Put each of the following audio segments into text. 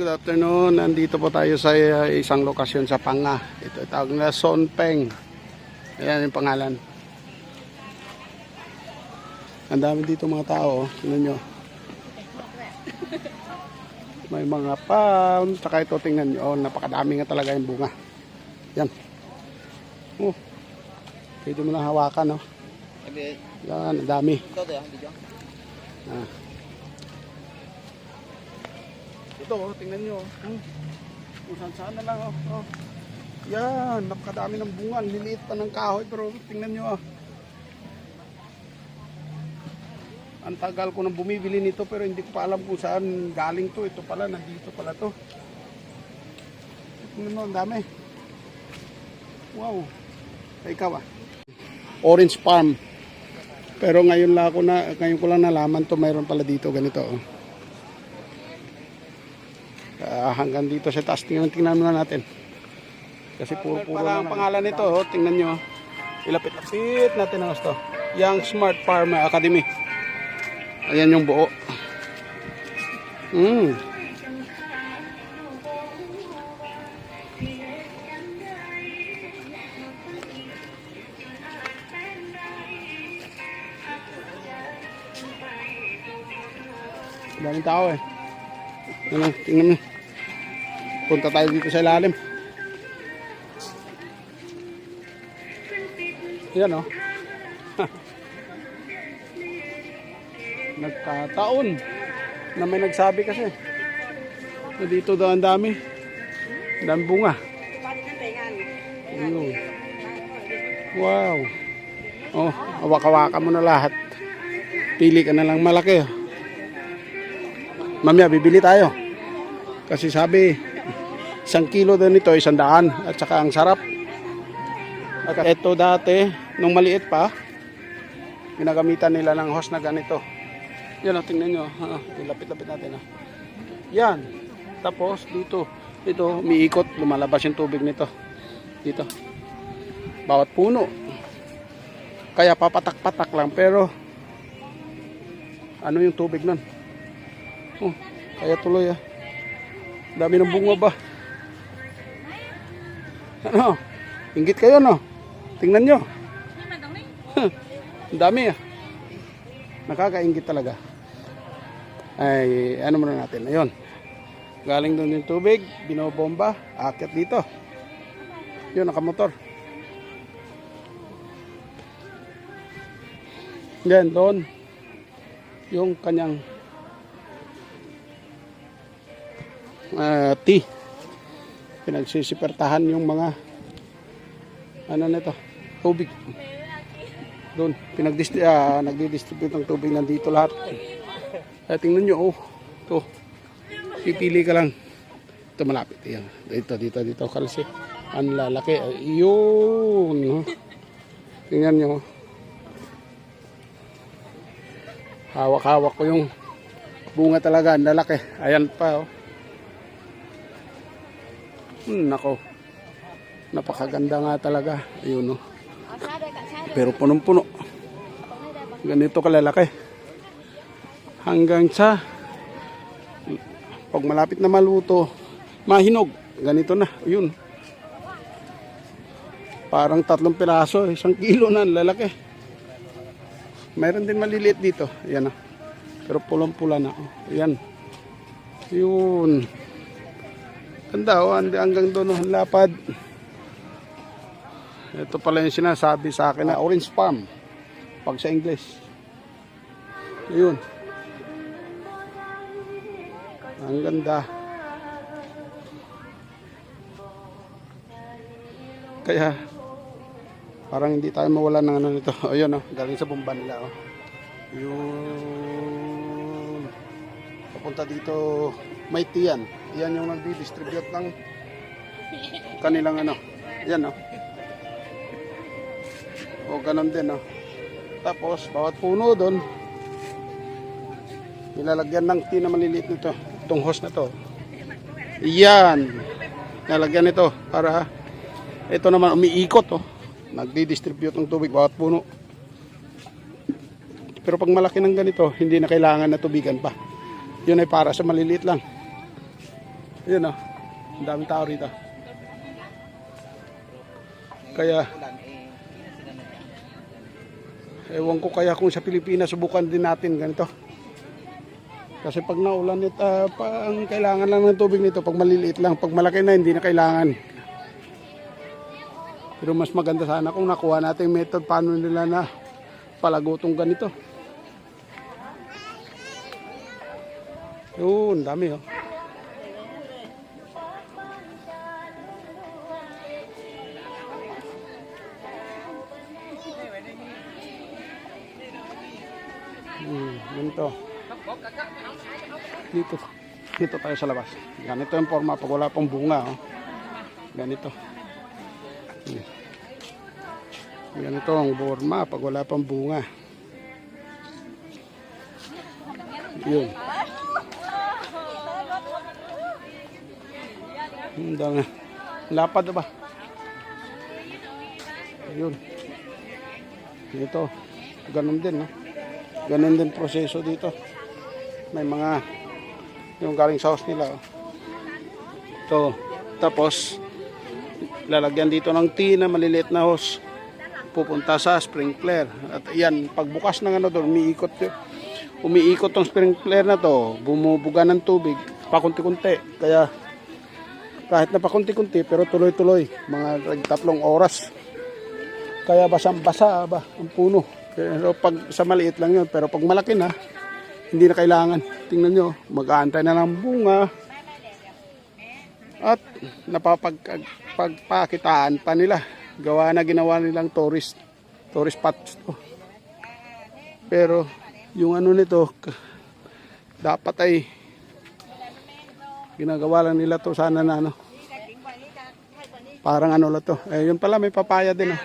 good afternoon. Nandito po tayo sa uh, isang lokasyon sa Panga. Ito tawag na Sonpeng. Ayan yung pangalan. Ang dami dito mga tao. oh. Tingnan nyo. May mga pound. Tsaka ito tingnan nyo. Oh, napakadami nga talaga yung bunga. Yan. Oh. Pwede mo na hawakan. Oh. Yan, ang dami. Ah. Ito, oh, tingnan nyo. oh. Hmm. Kung saan saan na lang. Oh. Oh. Yan, napakadami ng bunga. Liliit pa ng kahoy, pero tingnan nyo. Oh. Ang tagal ko nang bumibili nito pero hindi ko pa alam kung saan galing to. Ito pala, nandito pala to. Tingnan mo, ang dami. Wow. Ay, ikaw ah. Orange Farm. Pero ngayon lang ako na ngayon ko lang nalaman to mayroon pala dito ganito oh. Ah, hanggang dito sa taas tingnan tingnan muna natin. Kasi puro puro lang ang pangalan nito oh, tingnan nyo. Ilapit-lapit natin ang gusto. Young Smart Farmer Academy. Ayan yung buo. Mm. Daming tao eh. Ano, tingnan mo. Punta tayo dito sa ilalim. Yan oh. Nagkataon na may nagsabi kasi na dito daw ang dami. Dami bunga. Ayun. Wow. Oh, awak-awaka mo na lahat. Pili ka na lang malaki. Oh. Mamaya bibili tayo. Kasi sabi, isang kilo daw nito, isang daan. At saka ang sarap. At ito dati, nung maliit pa, ginagamitan nila ng hose na ganito. Yan o, tingnan nyo. Ah, Lapit-lapit natin. Ah. Yan. Tapos dito, ito, umiikot, lumalabas yung tubig nito. Dito. Bawat puno. Kaya papatak-patak lang, pero ano yung tubig nun? Oh, kaya tuloy ah. Dami ng bunga ba? Ano? Ingit kayo no? Tingnan nyo. Ang dami ah. Nakakaingit talaga. Ay, ano muna natin? Ayun. Galing doon yung tubig, binobomba, akit dito. Yun, nakamotor. Yan, doon. Yung kanyang uh, tea. Pinagsisipertahan yung mga ano nito, tubig. Doon, pinagdistri uh, nagdi-distribute ng tubig nandito lahat. Eh, tingnan nyo, oh. Ito. Pipili ka lang. Ito malapit. Yan. Dito, dito, dito. Kalsi. Ang lalaki. Ayun. Oh. Tingnan nyo. Hawak-hawak ko yung bunga talaga. Ang lalaki. Ayan pa, oh. Hmm, nako. Napakaganda nga talaga. Ayun, oh. Pero punong-puno. Ganito kalalaki. Hanggang sa pag malapit na maluto, mahinog. Ganito na. Ayun. Parang tatlong piraso, isang kilo na, lalaki. Mayroon din maliliit dito. Ayan na. Pero pulang-pula na. Ayan. Yun. Ganda oh, hanggang doon oh, ang lapad. Ito pala yung sinasabi sa akin na orange farm. Pag sa English. Ayun. Ang ganda. Kaya parang hindi tayo mawala ng ano nito. Ayun oh, galing sa bomba nila oh. Yun. Papunta dito may. Yan yung nagdi-distribute ng kanilang ano. Yan oh. O ganun din oh. Tapos bawat puno doon nilalagyan ng tina maliliit nito. Itong hose na to. Yan. Nalagyan nito para ito naman umiikot oh. Nagdi-distribute ng tubig bawat puno. Pero pag malaki ng ganito, hindi na kailangan na tubigan pa. Yun ay para sa maliliit lang. Yun oh. Ang daming tao rito. Kaya, ewan ko kaya kung sa Pilipinas subukan din natin ganito. Kasi pag naulan it, ah, pa, ang kailangan lang ng tubig nito pag maliliit lang, pag malaki na hindi na kailangan. Pero mas maganda sana kung nakuha natin yung method paano nila na palagutong ganito. Yun, dami oh. Hmm, ganito. Dito. Dito tayo sa labas. Ganito yung forma pag wala pang bunga. Oh. Ganito. Hmm. Ganito ang forma pag wala pang bunga. Yun. Ang dami. Lapad ba? Yun. Ito. Ganun din, no? Ganun din proseso dito. May mga yung galing sa house nila. oh. Tapos, lalagyan dito ng tea na maliliit na hose. Pupunta sa sprinkler. At yan, pagbukas ng ano doon, umiikot yun. Umiikot tong sprinkler na to, bumubuga ng tubig, pakunti-kunti. Kaya, kahit na pakunti-kunti, pero tuloy-tuloy. Mga tatlong oras. Kaya basang-basa ba ang puno. Pero pag sa maliit lang yun, pero pag malaki na, hindi na kailangan. Tingnan nyo, mag-aantay na ng bunga. At napapagpakitaan pa nila. Gawa na ginawa nilang tourist, tourist spots to. Pero yung ano nito, dapat ay ginagawa lang nila to sana na ano. Parang ano lang to. Eh, yun pala may papaya din. Oh.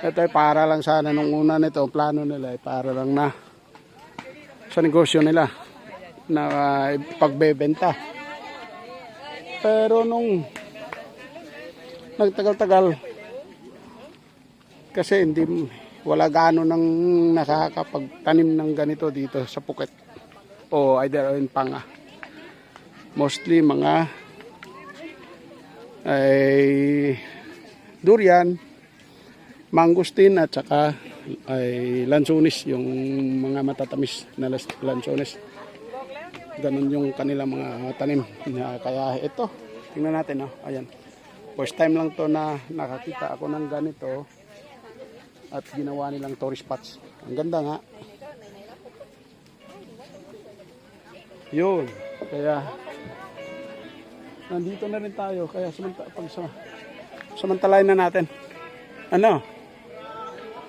Ito ay para lang sana nung una nito, plano nila ay para lang na sa negosyo nila na ah, pagbebenta. Pero nung nagtagal-tagal kasi hindi wala gaano nang nakakapagtanim ng ganito dito sa Phuket o either in Panga. Mostly mga ay durian, mangustin at saka ay lansones, yung mga matatamis na lansones. Ganun yung kanilang mga tanim. Kaya ito, tingnan natin. Oh, ayan. First time lang to na nakakita ako ng ganito at ginawa nilang tourist spots. Ang ganda nga. Yun. Kaya nandito na rin tayo. Kaya samanta, pag sa, samantalayan na natin. Ano?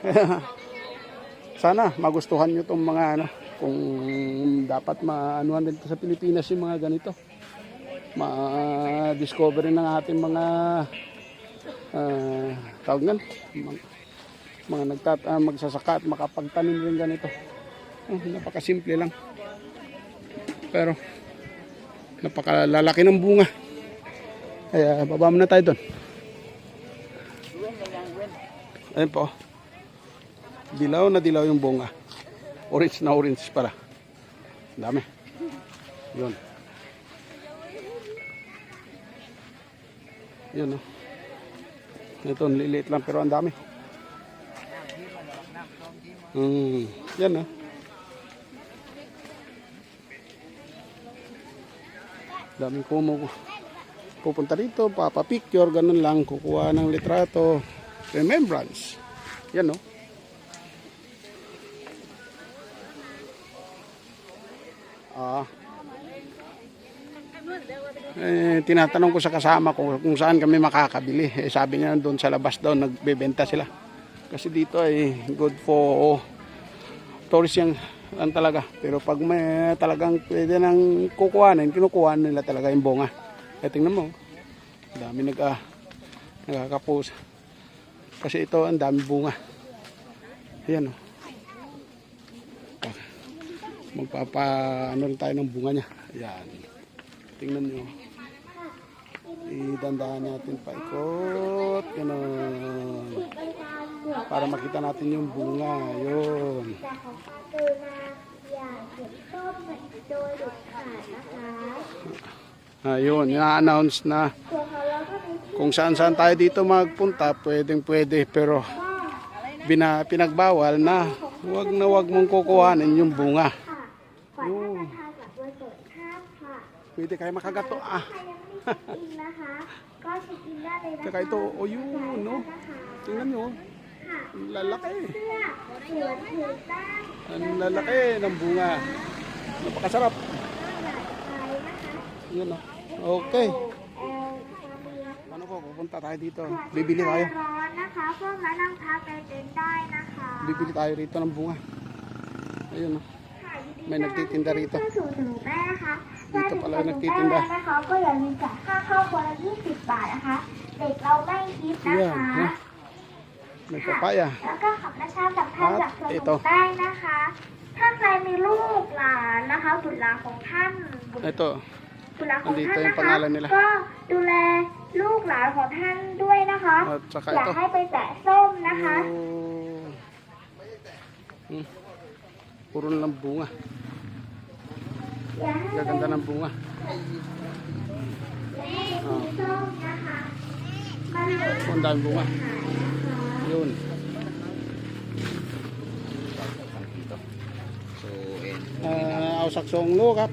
Sana magustuhan nyo itong mga ano, kung dapat maanuhan din sa Pilipinas yung mga ganito. Ma-discover ng ating mga uh, tawag nga, mga, mga nagtat, ah, magsasaka at makapagtanim rin ganito. Oh, napakasimple lang. Pero napakalalaki ng bunga. Kaya baba muna tayo doon. Ayun po. Dilaw na dilaw yung bunga. Orange na orange pala. Dami. Yun. Yun oh. Ito, liliit lang pero ang dami. Hmm, yan oh. Daming kumo pupunta dito, papapicture, ganun lang, kukuha ng litrato, remembrance. Yan oh. Ah. Eh, tinatanong ko sa kasama ko kung saan kami makakabili. Eh, sabi niya doon sa labas daw nagbebenta sila. Kasi dito ay good for tourist yan lang talaga. Pero pag may talagang pwede nang kukuhanin, kinukuha nila talaga yung bunga. Eh, tingnan mo. Dami nag, ah, nagkakapos. Kasi ito, ang dami bunga. Ayan o. Magpapa, ano rin tayo ng bunga niya. Ayan. Tingnan nyo. Idandahan natin paikot. Ganun. Para makita natin yung bunga. Yun. อย Ayun, ina-announce na kung saan-saan tayo dito magpunta, pwedeng-pwede pero bina, pinagbawal na huwag na huwag mong kukuhanin yung bunga. Yun. Pwede kayo makagato ah. Tsaka ito, o oh yun, no? Tingnan nyo, oh. ang lalaki. Ang lalaki ng bunga. Napakasarap. Yun, no? Okay. เอลซาเบีย Ano po, pupunta tayo dito. ค่ะ Bibili tayo. ร้อนนะคะพวกมานั่งพักในเต็นท์ได้นะคะ Bibili tayo rito ng bunga. Ayun, no? ค่ะยินดี May nagtitinda rito. เพื่อสูงแม่นะคะ Dito pala ถ้า nagtitinda. ถึงนะคะก็อย่าลืมจ่ายค่าเข้าคนละ20 บาทนะคะ เด็กเราไม่คิดนะ Yan, คะ no? May papaya. แล้วก็ขับประชาสัมพันธ์จากสวนครับหลวงได้นะคะ ถ้าใครมีลูกหลานนะคะบุตรหลานของท่าน Ito. บุตรห สุนัขของท่านนะคะก็ดูแลลูกหลานของท่านด้วยนะคะอย่าให้ไปแตะส้มนะคะ Purun lang bunga. Gaganda ng bunga. Oh. Ang dami bunga. Yun. So, uh, ausak song lo kap.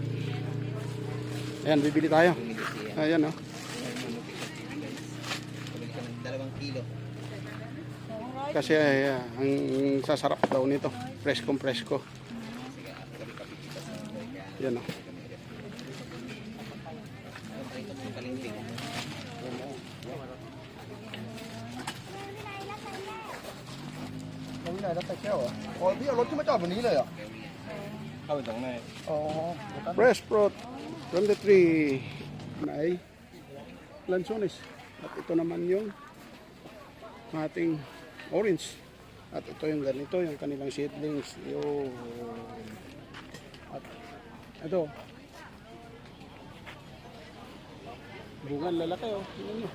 Ayan, bibili tayo. Ayan, oh. Dalawang kilo. Kasi uh, ang sasarap daw nito. Presko-presko. Ayan, oh. Eh. Fresh fruit. 23 na ay lansones. At ito naman yung ating orange. At ito yung ganito, yung kanilang seedlings. Yung... At ito. Bunga lalaki oh. Nyo.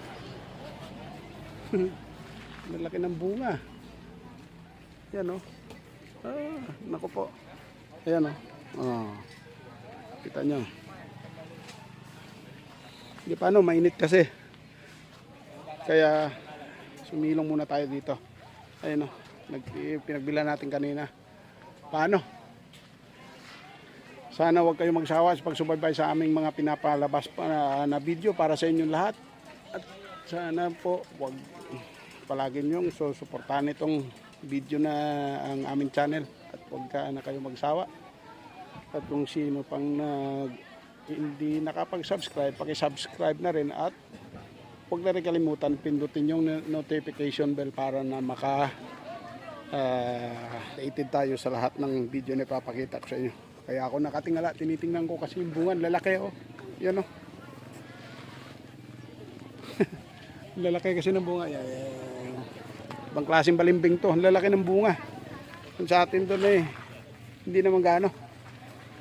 lalaki ng bunga. Yan oh. Ah, naku po. Ayan oh. Oh. Kita nyo. Hindi paano, mainit kasi. Kaya sumilong muna tayo dito. Ayun o, nag, pinagbila natin kanina. Paano? Sana huwag kayong magsawa sa pagsubaybay sa aming mga pinapalabas pa na, na video para sa inyong lahat. At sana po huwag palagi niyong susuportahan itong video na ang aming channel. At huwag ka na kayo magsawa. At kung sino pang nag hindi nakapag-subscribe, paki-subscribe na rin at huwag na rin kalimutan pindutin yung no- notification bell para na maka uh, updated tayo sa lahat ng video na ipapakita ko sa inyo. Kaya ako nakatingala, tinitingnan ko kasi yung bunga, lalaki oh. Yan oh. lalaki kasi ng bunga. Yan, yan. Ibang klaseng balimbing to. Ang lalaki ng bunga. Sa atin doon eh, hindi naman gaano.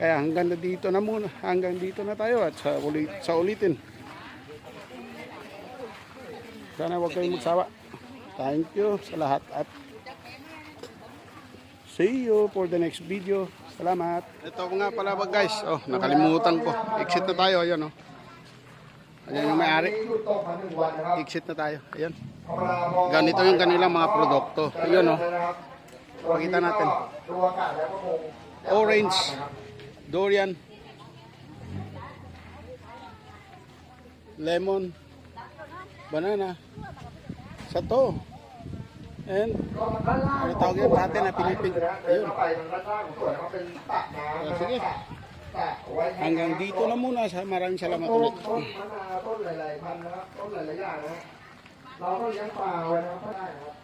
Kaya hanggang na dito na muna, hanggang dito na tayo at sa, ulit, sa ulitin. Sana huwag kayong magsawa. Thank you sa lahat at see you for the next video. Salamat. Ito nga pala ba guys. Oh, nakalimutan ko. Exit na tayo. Ayan oh. Ayan yung may-ari. Exit na tayo. Ayan. Ganito yung kanilang mga produkto. Ayan oh. Pakita natin. Orange Durian. Lemon. Banana. Sato. And ano tawag yan sa atin na Pilipin. เดิ Ayun. นเข้าไปทางด้านล่างของสวนนะครับเป็นสระน้ำนะค Sige. รับสระไว้ให้ Hanggang dito na muna. Sa maraming salamat ต้น ulit. ต้นมะนาวต้นหลายๆพันธุ์นะครับต้นหลายๆอย่างนะฮะเราก็เลี้ยงปลาไว้นะครับก็ได้นะครับ